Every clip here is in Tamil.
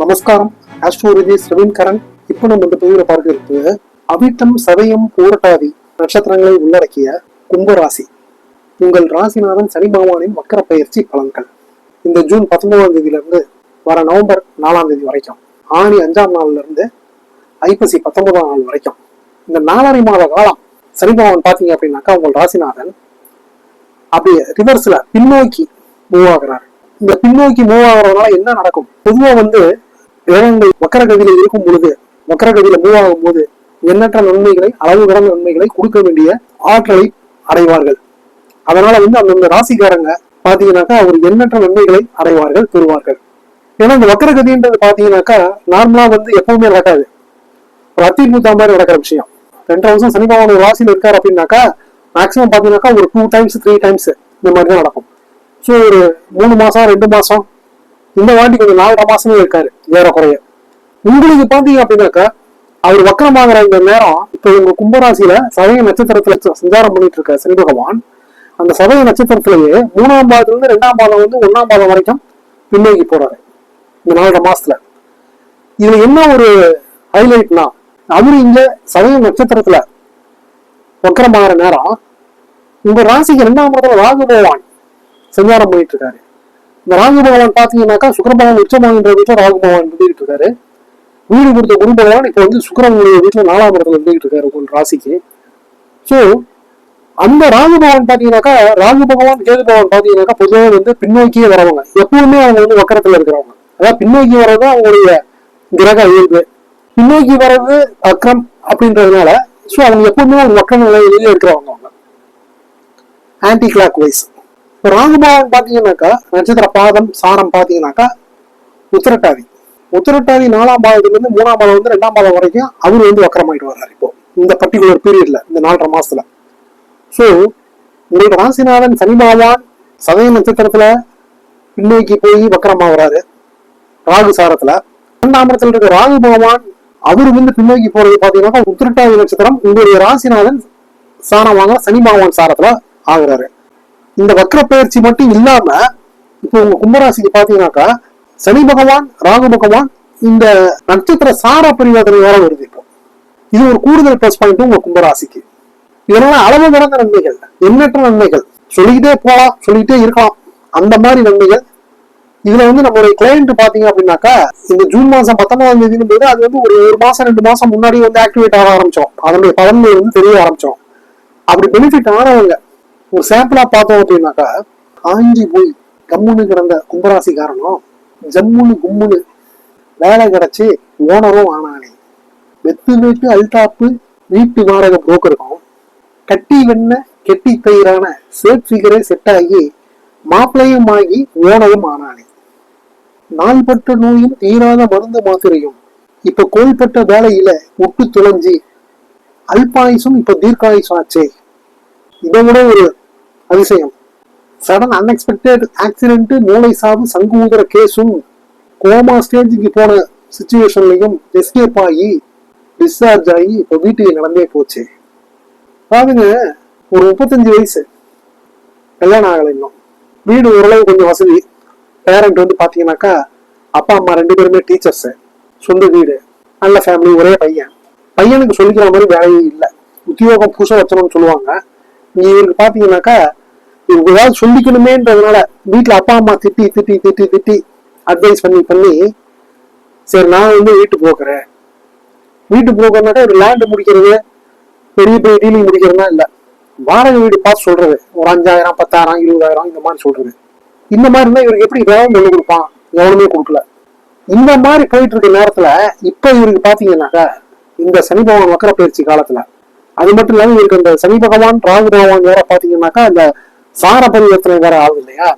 நமஸ்காரம். ஆஸ்ட்ரோலஜி பிரவீன் கரன் இப்போ நம்ம இந்த பதிவில் பார்க்க இருக்குது அவிட்டம் சதயம் பூரட்டாதி நட்சத்திரங்களை உள்ளடக்கிய கும்பராசி. உங்கள் ராசிநாதன் சனி பகவானின் வக்கர பயிற்சி பலன்கள். இந்த ஜூன் பத்தொன்பதாம் தேதியிலிருந்து வர நவம்பர் நாலாம் தேதி வரைக்கும். ஆணி அஞ்சாம் நாள்ல இருந்து ஐப்பசி பத்தொன்பதாம் நாள் வரைக்கும். இந்த நாலரை மாத காலம் சனி பகவான் பார்த்தீங்க அப்படின்னாக்கா உங்கள் ராசிநாதன் அப்படியே ரிவர்ஸ்ல பின்னோக்கி மூவ் ஆகிறார். இந்த பின்னோக்கி மூவ் ஆகிறதுனால என்ன நடக்கும்? பொதுவாக வந்து கிரகங்கள் வக்கரகதியில இருக்கும் பொழுது வக்கரகதியில மூவ் ஆகும் போது எண்ணற்ற நன்மைகளை அளவு கடந்த நன்மைகளை கொடுக்க வேண்டிய ஆற்றலை அடைவார்கள். அதனால வந்து அந்தந்த ராசிக்காரங்க பாத்தீங்கன்னாக்கா அவர் எண்ணற்ற நன்மைகளை அடைவார்கள் பெறுவார்கள். ஏன்னா இந்த வக்கரகதின்றது பாத்தீங்கன்னாக்கா நார்மலா வந்து எப்பவுமே நடக்காது. ஒரு மூத்தாம் மாதிரி நடக்கிற விஷயம். ரெண்டரை வருஷம் சனி பகவான் ஒரு ராசியில் இருக்காரு அப்படின்னாக்கா மேக்ஸிமம் பாத்தீங்கன்னாக்கா ஒரு டூ டைம்ஸ் த்ரீ டைம்ஸ் இந்த மாதிரி தான் நடக்கும். ஸோ ஒரு மூணு மாசம் ரெண்டு மாசம் இந்த வாட்டி கொஞ்சம் நாலு மாசமே இருக்காரு ஏறக்குறைய உங்களுக்கு பாத்தீங்க அப்படின்னாக்கா அவர் வக்கரமாகிற இந்த நேரம் இப்போ உங்க கும்பராசியில சதய நட்சத்திரத்துல சஞ்சாரம் பண்ணிட்டு இருக்க சனி பகவான். அந்த சதய நட்சத்திரத்திலேயே மூணாம் பாதத்துல இருந்து ரெண்டாம் பாதம் வந்து ஒன்னாம் பாதம் வரைக்கும் பின்னோக்கி போறாரு இந்த நாலரை மாசத்துல இதுல என்ன ஒரு ஹைலைட்னா அவரு இங்க சதய நட்சத்திரத்துல வக்கரமாகிற நேரம் உங்க ராசிக்கு ரெண்டாம் பாதத்துல ராகு பகவான் சஞ்சாரம் பண்ணிட்டு இருக்காரு. இந்த ராகு பகவான் பாத்தீங்கன்னாக்கா சுக்கரபகவான் பகவான் வீட்டில் வீட்டுல ராகு பகவான் இருந்துகிட்டு இருக்காரு. வீடு கொடுத்த குரு பகவான் இப்ப வந்து சுக்கரவனுடைய வீட்டுல நாலாம் இடத்துல இருந்துகிட்டு இருக்காரு உங்கள் ராசிக்கு. ஸோ அந்த ராகு பகவான் பாத்தீங்கன்னாக்கா ராகு பகவான் கேது பகவான் பாத்தீங்கன்னாக்கா பொதுவாக வந்து பின்னோக்கியே வரவங்க. எப்பவுமே அவங்க வந்து வக்கரத்துல இருக்கிறவங்க. அதாவது பின்னோக்கி வர்றது அவங்களுடைய கிரக இயல்பு. பின்னோக்கி வர்றது அக்ரம் அப்படின்றதுனால ஸோ அவங்க எப்பவுமே ஒரு வக்கர நிலையிலேயே இருக்கிறவங்க அவங்க. ஆன்டி கிளாக் வைஸ் ராகுபவன் பார்த்தீங்கன்னாக்கா நட்சத்திர பாதம் சாரம் பார்த்தீங்கன்னாக்கா உத்திரட்டாதி. உத்திரட்டாதி நாலாம் பாதத்துலேருந்து மூணாம் பாதம் வந்து ரெண்டாம் பாதம் வரைக்கும் அவர் வந்து வக்கரமாயிட்டு வர்றாரு இப்போ இந்த பர்டிகுலர் பீரியட்ல இந்த நாலரை மாசத்துல. ஸோ உங்களுக்கு ராசிநாதன் சனி பகவான் சதய நட்சத்திரத்துல பின்னோக்கி போய் வக்கரமாகறாரு. ராகு சாரத்துல. இரண்டாம் இடத்துல இருக்க ராகு பகவான் அவர் வந்து பின்னோக்கி போறது பாத்தீங்கன்னா உத்திரட்டாதி நட்சத்திரம் உங்களுடைய ராசிநாதன் சாரமாக சனி பகவான் சாரத்துல ஆகுறாரு. இந்த வக்ர பயிற்சி மட்டும் இல்லாம இப்போ உங்க கும்பராசிக்கு பாத்தீங்கன்னாக்கா சனி பகவான் ராகு பகவான் இந்த நட்சத்திர சார பரிவர்த்தனை வேற வருது இப்போ. இது ஒரு கூடுதல் பிளஸ் பாயிண்ட் உங்க கும்பராசிக்கு. இதெல்லாம் அளவு கடந்த நன்மைகள் எண்ணற்ற நன்மைகள். சொல்லிக்கிட்டே போகலாம் சொல்லிக்கிட்டே இருக்கலாம். அந்த மாதிரி நன்மைகள். இதுல வந்து நம்மளுடைய கிளைண்ட் பாத்தீங்க அப்படின்னாக்கா இந்த ஜூன் மாசம் பத்தொன்பதாம் தேதினு போது அது வந்து ஒரு ஒரு மாசம் ரெண்டு மாசம் முன்னாடி வந்து ஆக்டிவேட் ஆக ஆரம்பிச்சோம் அதனுடைய பலன்கள் வந்து தெரிய ஆரம்பிச்சோம் அப்படி பெனிஃபிட் ஆனவங்க ஒரு சாம்பிளா பார்த்தோம் அப்படின்னாக்கா காஞ்சி போய் கம்முன்னு கிடந்த கும்பராசி காரணம் ஜம்முன்னு கும்முன்னு வேலை கிடைச்சு ஓனரும் ஆனானே. வெத்து வீட்டு அல்டாப்பு வீட்டு வாடகை புரோக்கருக்கும் கட்டி வெண்ண கெட்டி தயிரான சேட் ஃபிகரே செட் ஆகி மாப்பிளையும் ஆகி ஓனரும் ஆனானே. நாள்பட்ட நோயும் தீராத மருந்து மாத்திரையும் இப்ப கோல்பட்ட வேலையில ஒட்டு துளைஞ்சி அல்பாயுசும் இப்ப தீர்க்காயுசும் ஆச்சே இதை விட ஒரு அதிசயம். சடன் அன்எக்ஸ்பெக்டட் ஆக்சிடென்ட் மூளை சாவு சங்கு ஊதுற கேஸும் கோமா ஸ்டேஜுக்கு போன சுச்சுவேஷன்லையும் எஸ்கேப் ஆகி டிஸ்சார்ஜ் ஆகி இப்போ வீட்டுக்கு நடந்தே போச்சு. பாருங்க ஒரு முப்பத்தஞ்சு வயசு. கல்யாணம் ஆகலை இன்னும். வீடு ஓரளவு கொஞ்சம் வசதி. பேரண்ட் வந்து பாத்தீங்கன்னாக்கா அப்பா அம்மா ரெண்டு பேருமே டீச்சர்ஸ் சொந்த வீடு. நல்ல ஃபேமிலி ஒரே பையன். பையனுக்கு சொல்லிக்கிற மாதிரி வேலையே இல்லை. உத்தியோகம் புதுசாக வச்சணும்னு சொல்லுவாங்க. இவருக்கு பாத்தீங்கன்னாக்கா இவங்க ஏதாவது சொல்லிக்கணுமேன்றதுனால வீட்டுல அப்பா அம்மா திட்டி திட்டி திட்டி திட்டி அட்வைஸ் பண்ணி பண்ணி சரி நான் வந்து வீட்டு போக்குறேன் வீட்டு போக்குறனாக்கா ஒரு லேண்டு முடிக்கிறது பெரிய பெரிய டீலிங் முடிக்கிறதுனா இல்லை. வாடகை வீடு பார்த்து சொல்றது. ஒரு அஞ்சாயிரம் பத்தாயிரம் இருபதாயிரம் இந்த மாதிரி சொல்றது. இந்த மாதிரி இருந்தா இவருக்கு எப்படி வேகம் பண்ணி கொடுப்பான்? எவனுமே கொடுக்கல. இந்த மாதிரி போயிட்டு இருக்க நேரத்துல இப்ப இவருக்கு பாத்தீங்கன்னாக்கா இந்த சனி பகவான் வக்கர பயிற்சி காலத்துல அது மட்டும் இல்லாமல் இவருக்கு அந்த சனி பகவான் ராகு பகவான் வேற பாத்தீங்கன்னாக்கா இந்த சார பரிவர்த்தனை வேற ஆகுது இல்லையா?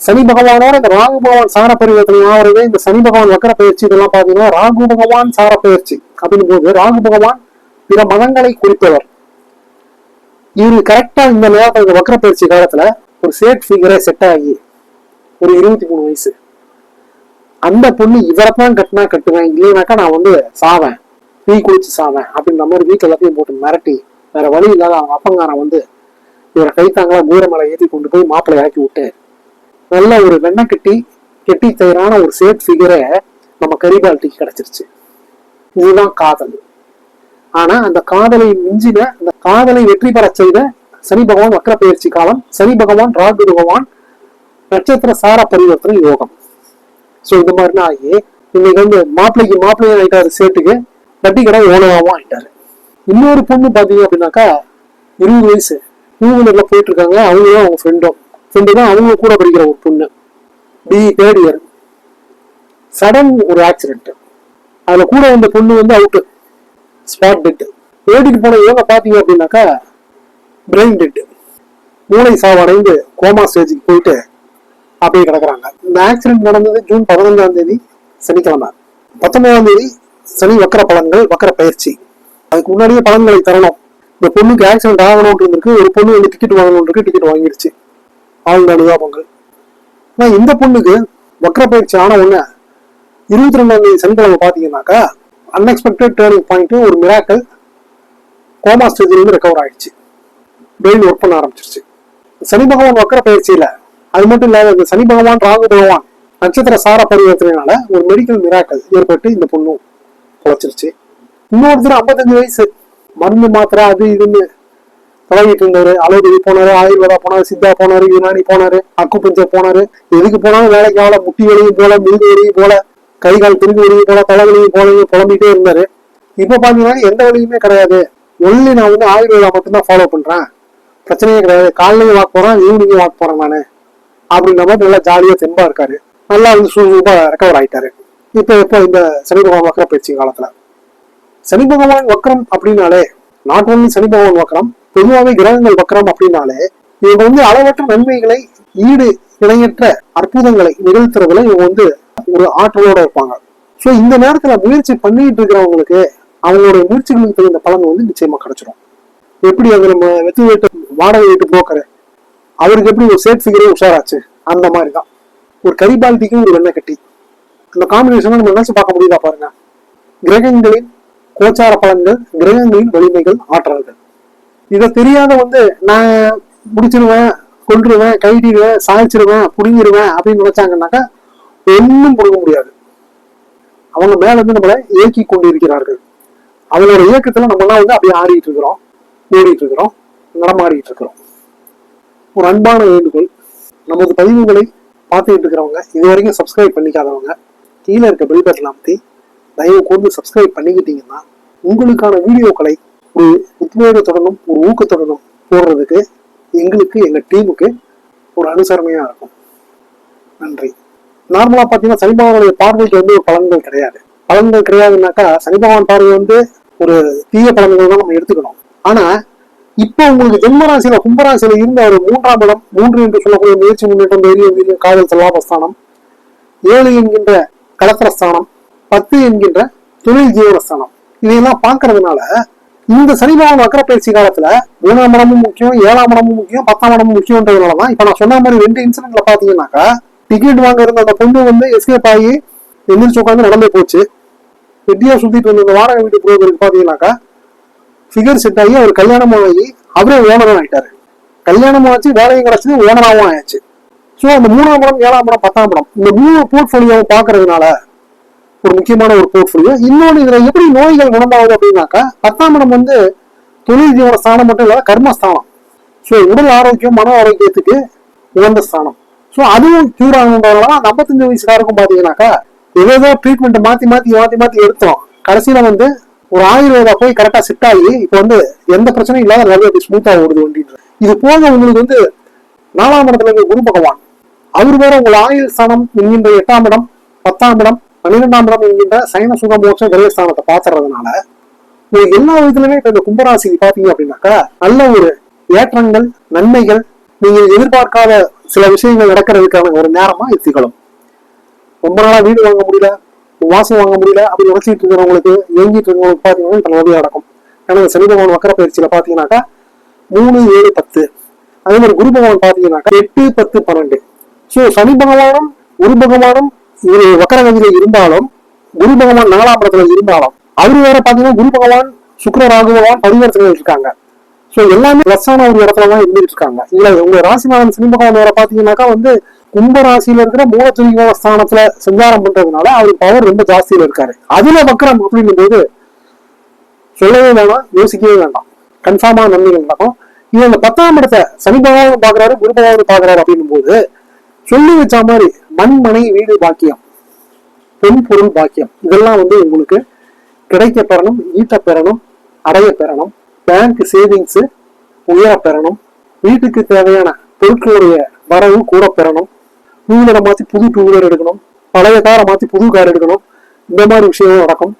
சனி பகவானோட இந்த ராகு பகவான் சார பரிவர்த்தனை ஆகிறது இந்த சனி பகவான் வக்கர பயிற்சி இதெல்லாம் பாத்தீங்கன்னா ராகு பகவான் சார பயிற்சி அப்படின்னு போது ராகு பகவான் பிற மதங்களை குறிப்பவர் இவரு கரெக்டா இந்த நேரத்தில் இந்த வக்கர பயிற்சி காலத்துல ஒரு சேட் ஃபிகரே செட் ஆகி ஒரு இருபத்தி மூணு வயசு. அந்த பொண்ணு இவரைத்தான் கட்டினா கட்டுவேன் இல்லைனாக்கா நான் வந்து சாவேன். தீ குளிச்சு சாவேன் அப்படின்ற மாதிரி வீட்டு எல்லாத்தையும் போட்டு மிரட்டி வேற வழி இல்லாத அவங்க அப்பங்காரன் வந்து இவரை கைத்தாங்களா கூரமலை ஏற்றி கொண்டு போய் மாப்பிள்ளை இறக்கி விட்டு நல்ல ஒரு வெண்ணெய் கட்டி கெட்டி தயிரான ஒரு சேட் ஃபிகரை நம்ம கரிபால்ட்டிக்கு கிடைச்சிருச்சு. இதுதான் காதல். ஆனா அந்த காதலை மிஞ்சின அந்த காதலை வெற்றி பெற செய்த சனி பகவான் வக்ர பயிற்சி காலம் சனி பகவான் ராகு பகவான் நட்சத்திர சார பரிவர்த்தனை யோகம். சோ இந்த மாதிரினா ஆகி இன்னைக்கு வந்து மாப்பிள்ளைக்கு மாப்பிள்ளையும் ஆயிட்டாரு சேட்டுக்கு வட்டி கடை ஓனராகவும் ஆயிட்டாரு. இன்னொரு பொண்ணு பார்த்தீங்க அப்படின்னாக்கா இருபது வயசு. டூ வீலரில் போயிட்டு இருக்காங்க அவங்களும் அவங்க ஃப்ரெண்டும் ஃப்ரெண்டு தான் அவங்க கூட படிக்கிற ஒரு பொண்ணு. பி தேர்ட் இயர் சடன் ஒரு ஆக்சிடென்ட் அதில் கூட வந்த பொண்ணு வந்து அவுட்டு ஸ்பாட் டெட்டு ஓடிட்டு போன இவங்க பார்த்தீங்க அப்படின்னாக்கா பிரெயின் டெட்டு மூளை சாவடைந்து கோமா ஸ்டேஜுக்கு போயிட்டு அப்படியே கிடக்குறாங்க. இந்த ஆக்சிடென்ட் நடந்தது ஜூன் பதினஞ்சாம் தேதி சனிக்கிழமை. பத்தொன்பதாம் தேதி சனி வக்கர பலன்கள் வக்கர பயிற்சி. அதுக்கு முன்னாடியே பலன்களை தரணும். இந்த பொண்ணுக்கு ஆக்சிடென்ட் ஆகணும்னு ஒரு பொண்ணு வந்து டிக்கெட் வாங்கணும் இருக்கு டிக்கெட் வாங்கிடுச்சு. ஆழ்ந்த அனுதாபங்கள். ஆனால் இந்த பொண்ணுக்கு வக்கர பயிற்சி ஆன உடனே இருபத்தி ரெண்டாம் தேதி சனிக்கிழமை பார்த்தீங்கன்னாக்கா அன்எக்ஸ்பெக்டட் டேர்னிங் பாயிண்ட் ஒரு மிராக்கல் கோமா ஸ்டேஜ்ல இருந்து ரெக்கவர் ஆயிடுச்சு. டெய்லி ஒர்க் பண்ண ஆரம்பிச்சிருச்சு. சனி பகவான் வக்கர பயிற்சியில அது மட்டும் இல்லாத இந்த சனி பகவான் ராகு பகவான் நட்சத்திர சார பரிவர்த்தனைனால ஒரு மெடிக்கல் மிராக்கல் ஏற்பட்டு இந்த பொண்ணும் பொழைச்சிருச்சு இன்னொருத்தர் ஐம்பத்தஞ்சு வயசு. மருந்து மாத்திரை அது இதுன்னு பழகிட்டு இருந்தாரு. அலோபதி போனாரு ஆயுர்வேதா போனாரு சித்தா போனாரு யுனானி போனாரு அக்கு பஞ்சர் போனாரு. எதுக்கு போனாலும் வேலைக்கு ஆகல முட்டி வலியும் போல முதுகு வலியும் போல கை கால் திரும்பி வலியும் போல தலைவலியும் போல புலம்பிட்டே இருந்தாரு. இப்ப பாத்தீங்கன்னா எந்த வலியுமே கிடையாது. ஒன்லி நான் வந்து ஆயுர்வேதா மட்டும்தான் ஃபாலோ பண்றேன். பிரச்சனையே கிடையாது. காலையிலையும் வாக் போறேன் ஈவினிங்கும் வாக் போறேன் நானு. அப்படின்ற மாதிரி நல்லா ஜாலியா தெம்பா இருக்காரு. நல்லா வந்து சூப்பா ரெக்கவர் ஆயிட்டாரு. இப்போ இப்போ இந்த சனி பகவான் வக்கர பயிற்சி காலத்துல. சனி பகவான் வக்கரம் அப்படின்னாலே நாட் ஒன்லி சனி பகவான் வக்கரம் பொதுவாகவே கிரகங்கள் வக்கரம் அப்படின்னாலே இவங்க வந்து அளவற்ற நன்மைகளை ஈடு இணையற்ற அற்புதங்களை நிகழ்த்துறதுல இவங்க வந்து ஒரு ஆற்றலோட இருப்பாங்க. சோ இந்த நேரத்துல முயற்சி பண்ணிட்டு இருக்கிறவங்களுக்கு அவங்களுடைய முயற்சிகளுக்கு தகுந்த பலன் வந்து நிச்சயமா கிடைச்சிடும் எப்படி அது நம்ம வெற்றி வீட்டு வாடகை வீட்டு போக்குற அவருக்கு எப்படி ஒரு சேட் ஃபிகரே உஷாராச்சு? அந்த மாதிரி தான் ஒரு கரிபால்டிக்கும் ஒரு வெண்ணெய் கட்டி. அந்த காம்பினேஷனை நம்ம நினைச்சு பார்க்க முடியுதா பாருங்க. கிரகங்களின் கோச்சார பலன்கள் கிரகங்களின் வலிமைகள் ஆற்றல்கள். இதை தெரியாத வந்து நான் முடிச்சிருவேன் கொன்றுவேன் கைடிடுவேன் சாய்ச்சிருவேன் புடுங்கிடுவேன் அப்படின்னு நினைச்சாங்கன்னாக்கா ஒன்றும் புடுங்க முடியாது. அவங்க மேல இருந்து நம்மளை இயக்கி கொண்டிருக்கிறார்கள். அவங்களோட இயக்கத்துல நம்ம எல்லாம் வந்து அப்படியே ஆடிட்டு இருக்கிறோம் ஓடிட்டு இருக்கிறோம் நடமாடிட்டு இருக்கிறோம். ஒரு அன்பான வேண்டுகோள். நமது பதிவுகளை பார்த்துட்டு இருக்கிறவங்க இது வரைக்கும் சப்ஸ்கிரைப் பண்ணிக்காதவங்க கீழே இருக்க பெல் பட்டன் அமைத்தி தயவு கூர்ந்து சப்ஸ்கிரைப் பண்ணிக்கிட்டீங்கன்னா உங்களுக்கான வீடியோக்களை ஒரு உத்வேகத்துடனும் ஒரு ஊக்கத்துடனும் போடுறதுக்கு எங்களுக்கு எங்கள் டீமுக்கு ஒரு அனுசரணையாக இருக்கும். நன்றி. நார்மலாக பார்த்தீங்கன்னா சனி பகவானுடைய பார்வைக்கு வந்து ஒரு பலன்கள் கிடையாது. பலன்கள் கிடையாதுன்னாக்கா சனி பகவான் பார்வை வந்து ஒரு தீய பலன்கள் தான் நம்ம எடுத்துக்கணும். ஆனால் இப்போ உங்களுக்கு ஜென்மராசியில கும்பராசியில இருந்த ஒரு மூன்றாம் இடம் மூன்று என்று சொல்லக்கூடிய முயற்சி முன்னேற்றம் தைரியம் காதல் செல்லாபஸ்தானம் ஏழு என்கின்ற கலத்திரஸ்தானம் பத்து என்கின்ற தொழில் ஜீவனஸ்தானம் இதையெல்லாம் பார்க்கறதுனால இந்த சனி பகவான் வக்கர பயிற்சி காலத்துல மூணாம் இடமும் முக்கியம் ஏழாம் இடமும் முக்கியம் பத்தாம் இடமும் முக்கியம்ன்றதுனாலதான் இப்ப நான் சொன்ன மாதிரி ரெண்டு இன்சிடென்ட்ல பாத்தீங்கன்னாக்கா டிக்கெட் வாங்க இருந்த அந்த பொண்ணு வந்து எஸ்கேப் ஆகி எந்திரிச்சு உட்காந்து நடந்தே போச்சு. வெட்டியா சுத்திட்டு வந்த இந்த வாடகை வீட்டு புரோக்கருக்கு பாத்தீங்கன்னாக்கா ஃபிகர் செட் ஆகி அவர் கல்யாணம் ஆகி அவரே ஓனரும் ஆயிட்டாரு. கல்யாணம் ஆச்சு வேலையும் கிடைச்சது ஓனராகவும் ஆயாச்சு. ஸோ அந்த மூணாம் படம் ஏழாம் படம் பத்தாம் படம் இந்த மூணு போர்ட்ஃபோலியோவை பார்க்கறதுனால ஒரு முக்கியமான ஒரு போர்ட்ஃபோலியோ இன்னொன்று இதில் எப்படி நோய்கள் குணமாகுது அப்படின்னாக்கா பத்தாம் இடம் வந்து தொழில் ஜீவன ஸ்தானம் மட்டும் இல்லாத கர்மஸ்தானம். ஸோ உடல் ஆரோக்கியம் மன ஆரோக்கியத்துக்கு உகந்த ஸ்தானம். ஸோ அதுவும் கியூர் ஆகணுன்றதுனால அந்த ஐம்பத்தஞ்சு வயசுக்காருக்கும் பார்த்தீங்கன்னாக்கா ஏதோ ட்ரீட்மெண்ட் மாற்றி மாற்றி மாற்றி மாற்றி எடுத்தோம். கடைசியில் வந்து ஒரு ஆயுர்வேதா போய் கரெக்டாக செட் ஆகி இப்போ வந்து எந்த பிரச்சனையும் இல்லாத நிறைய ஸ்மூத்தாக ஓடுது வண்டின்ற இது போக உங்களுக்கு வந்து நாலாம் இடத்துல குரு பகவான். அவர் வேற உங்கள் ஆயுள் ஸ்தானம் என்கின்ற எட்டாம் இடம் பத்தாம் இடம் பன்னிரெண்டாம் இடம் என்கின்ற சைன சுக மோட்ச கிரகஸ்தானத்தை பாத்துறதுனால உங்களுக்கு எல்லா விதத்துலயுமே இப்ப இந்த கும்பராசிக்கு பாத்தீங்க அப்படின்னாக்கா நல்ல ஒரு ஏற்றங்கள் நன்மைகள் நீங்க எதிர்பார்க்காத சில விஷயங்கள் நடக்கிறதுக்கான ஒரு நேரமா இது திகழும். ரொம்ப நாளா வீடு வாங்க முடியல வாசம் வாங்க முடியல அப்படி நினைச்சிட்டு இருக்கிறவங்களுக்கு ஏங்கிட்டு இருக்கிறவங்களுக்கு பாத்தீங்கன்னா இப்ப நடக்கும். ஏன்னா இந்த சனி பகவான் வக்கர பயிற்சியில பாத்தீங்கன்னாக்கா மூணு ஏழு பத்து. அதே மாதிரி குரு பகவான் பாத்தீங்கன்னாக்கா எட்டு பத்து பன்னெண்டு. சோ சனி பகவானும் குரு பகவானும் இவர் வக்கரகதியில இருந்தாலும் குரு பகவான் நாலாம் இடத்துல இருந்தாலும் அவரு வேற பாத்தீங்கன்னா குரு பகவான் சுக்கர ராகு பகவான் இருக்காங்க. சோ எல்லாமே பிளஸ்ஸான ஒரு இடத்துல தான் இருந்துட்டு இருக்காங்க. இதுல உங்க ராசிநாதன் சனி பகவான் வேற பாத்தீங்கன்னாக்கா வந்து கும்பராசியில இருக்கிற மூலத்திரிகோண ஸ்தானத்துல சஞ்சாரம் பண்றதுனால அவர் பவர் ரொம்ப ஜாஸ்தியில இருக்காரு. அதுல வக்கரம் அப்படின்னும் போது சொல்லவே வேணாம் யோசிக்கவே வேண்டாம் கன்ஃபார்மா நன்மைகள் நடக்கும் இது அந்த பத்தாம் இடத்தை சனி பகவான் பாக்குறாரு குரு பகவான் பாக்குறாரு அப்படின்னும் போது சொல்லி வச்ச மாதிரி மண் மனை வீடு பாக்கியம் பெண் பொருள் பாக்கியம். இதெல்லாம் வந்து உங்களுக்கு கிடைக்க பெறணும் ஈட்ட பெறணும் அடைய பெறணும். பேங்க் சேவிங்ஸ் உயர பெறணும். வீட்டுக்கு தேவையான பொருட்களுடைய வரவு கூட பெறணும். டூ வீலரை மாத்தி புது டூ வீலர் எடுக்கணும். பழைய காரை மாத்தி புது கார் எடுக்கணும். இந்த மாதிரி விஷயம் நடக்கும்.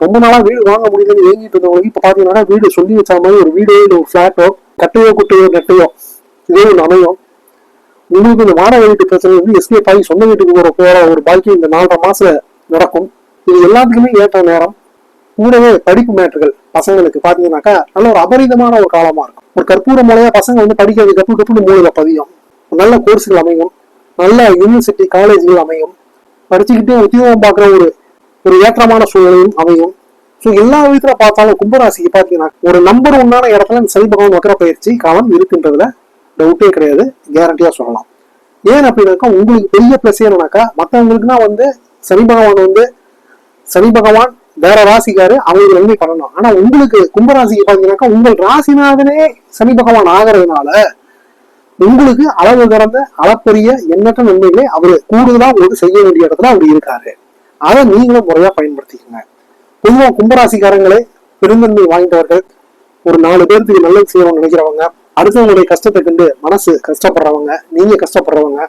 ரொம்ப நாளா வீடு வாங்க முடியலன்னு ஏங்கிட்டு இருந்தவங்களுக்கு இப்ப பாத்தீங்கன்னா வீடு சொல்லி வச்ச மாதிரி ஒரு வீடோ இல்லை ஒரு பிளாட்டோ கட்டையோ குட்டையோ நெட்டையோ இதே ஒன்று அமையும். உங்களுக்கு இந்த வாடகை வீட்டு பிரச்சனை வந்து எஸ்கேப் ஆகி சொந்த வீட்டுக்கு போற போற ஒரு பாக்கி இந்த நாலரை மாசம் நடக்கும். இது எல்லாத்துக்குமே ஏற்ற நேரம். கூடவே படிப்பு மேட்டுகள் பசங்களுக்கு பாத்தீங்கன்னாக்கா நல்ல ஒரு அபரிதமான ஒரு காலமா இருக்கும். ஒரு கற்பூர மூலையா பசங்க வந்து படிக்கிறது கப்பு கப்புன்னு மூலையில பதியும். நல்ல கோர்ஸுகள் அமையும். நல்ல யூனிவர்சிட்டி காலேஜ்கள் அமையும். படிச்சுக்கிட்டே உத்தியோகம் பார்க்குற ஒரு ஒரு ஏற்றமான சூழ்நிலையும் அமையும். ஸோ எல்லா விதத்துல பார்த்தாலும் கும்பராசிக்கு பார்த்தீங்கன்னா ஒரு நம்பர் ஒன்னான இடத்துல இந்த சனி பகவான் வக்கர பயிற்சி காலம் இருக்குன்றதுல டவுட்டே கிடையாது. கேரண்டியா சொல்லலாம். ஏன் அப்படின்னாக்கா உங்களுக்கு பெரிய ப்ளஸ் என்னன்னாக்கா மற்றவங்களுக்குனா வந்து சனி பகவான் வந்து சனி பகவான் வேற ராசிக்காரு அவங்களுக்கு நன்மை பண்ணணும். ஆனா உங்களுக்கு கும்பராசிக்கு பாத்தீங்கன்னாக்கா உங்கள் ராசிநாதனே சனி பகவான் ஆகிறதுனால உங்களுக்கு அளவு கடந்த அளப்பரிய எண்ணற்ற நன்மைகளை அவர் கூடுதலா உங்களுக்கு செய்ய வேண்டிய இடத்துல அவர் இருக்காரு. அதை நீங்களும் முறையா பயன்படுத்திக்கங்க. பொதுவாக கும்பராசிக்காரங்களே பெருந்தன்மை வாய்ந்தவர்கள். ஒரு நாலு பேருக்கு நல்லது செய்யணும்னு நினைக்கிறவங்க அடுத்தவங்களுடைய கஷ்டத்தை கண்டு மனசு கஷ்டப்படுறவங்க நீங்க கஷ்டப்படுறவங்க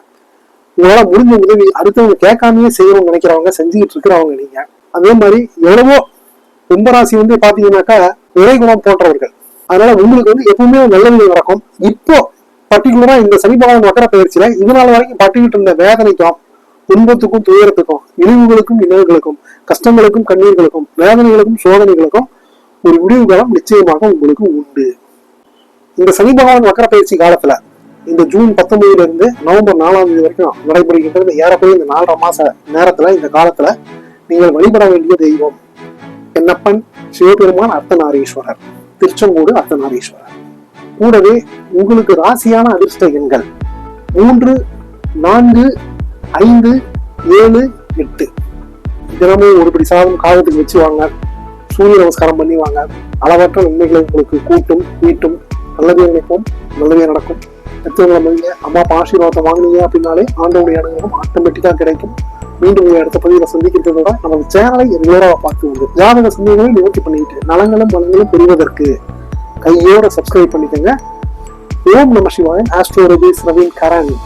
உங்களால முடிஞ்ச உதவி அடுத்தவங்க கேட்காமயே செய்யணும்னு நினைக்கிறவங்க செஞ்சுக்கிட்டு இருக்கிறவங்க நீங்க. அதே மாதிரி எவ்வளவோ கும்பராசி வந்து பாத்தீங்கன்னாக்கா குணம் போன்றவர்கள். அதனால உங்களுக்கு வந்து எப்பவுமே நல்லது நடக்கும். இப்போ பர்டிகுலரா இந்த சனி பகவான் வக்கர பயிற்சியில இது வரைக்கும் பட்டுக்கிட்டு இருந்த வேதனைக்கும் துன்பத்துக்கும் துயரத்துக்கும் இழிவுகளுக்கும் இழவுகளுக்கும் கஷ்டங்களுக்கும் கண்ணீர்களுக்கும் வேதனைகளுக்கும் சோதனைகளுக்கும் ஒரு முடிவு காலம் நிச்சயமாக உங்களுக்கு உண்டு. இந்த சனி பகவான் வக்கர பயிற்சி காலத்துல இந்த ஜூன் பத்தொன்பதுல இருந்து நவம்பர் நாலாம் தேதி வரைக்கும் நடைபெறுகின்றது. ஏறப்படி இந்த நாலரை மாச நேரத்துல இந்த காலத்துல நீங்கள் வழிபட வேண்டிய தெய்வம் என்னப்பன்? சிவபெருமான் அர்த்தநாரீஸ்வரர். திருச்செங்கோடு அர்த்தநாரீஸ்வரர். கூடவே உங்களுக்கு ராசியான அதிர்ஷ்ட எண்கள் மூன்று நான்கு ஐந்து ஏழு எட்டு. தினமும் ஒருபடி சாதம் காகத்துக்கு வச்சு வாங்க. சூரிய நமஸ்காரம் பண்ணி வாங்க. அளவற்ற நன்மைகளை உங்களுக்கு கூட்டும் வீட்டும் நல்லதே நினைப்போம் நல்லதே நடக்கும். பெற்றவங்களை மதிங்க அம்மா அப்பா ஆசீர்வாதம் வாங்கினீங்க அப்படின்னாலே ஆண்டவுடைய அனுகிரகம் ஆட்டோமேட்டிக்காக கிடைக்கும். மீண்டும் உங்களை அடுத்த பதிவில் சந்திக்கிறதோட நமது சேனலை ரெகுலராக பார்த்து வந்து ஜாதக சந்தேகங்களை நிவர்த்தி பண்ணிட்டு நலங்களும் வளங்களும் பெறுவதற்கு கையோட சப்ஸ்கிரைப் பண்ணிக்கோங்க. ஓம் நம சிவாயன் ஆஸ்ட்ரோலஜிஸ் ரவீன் கரானி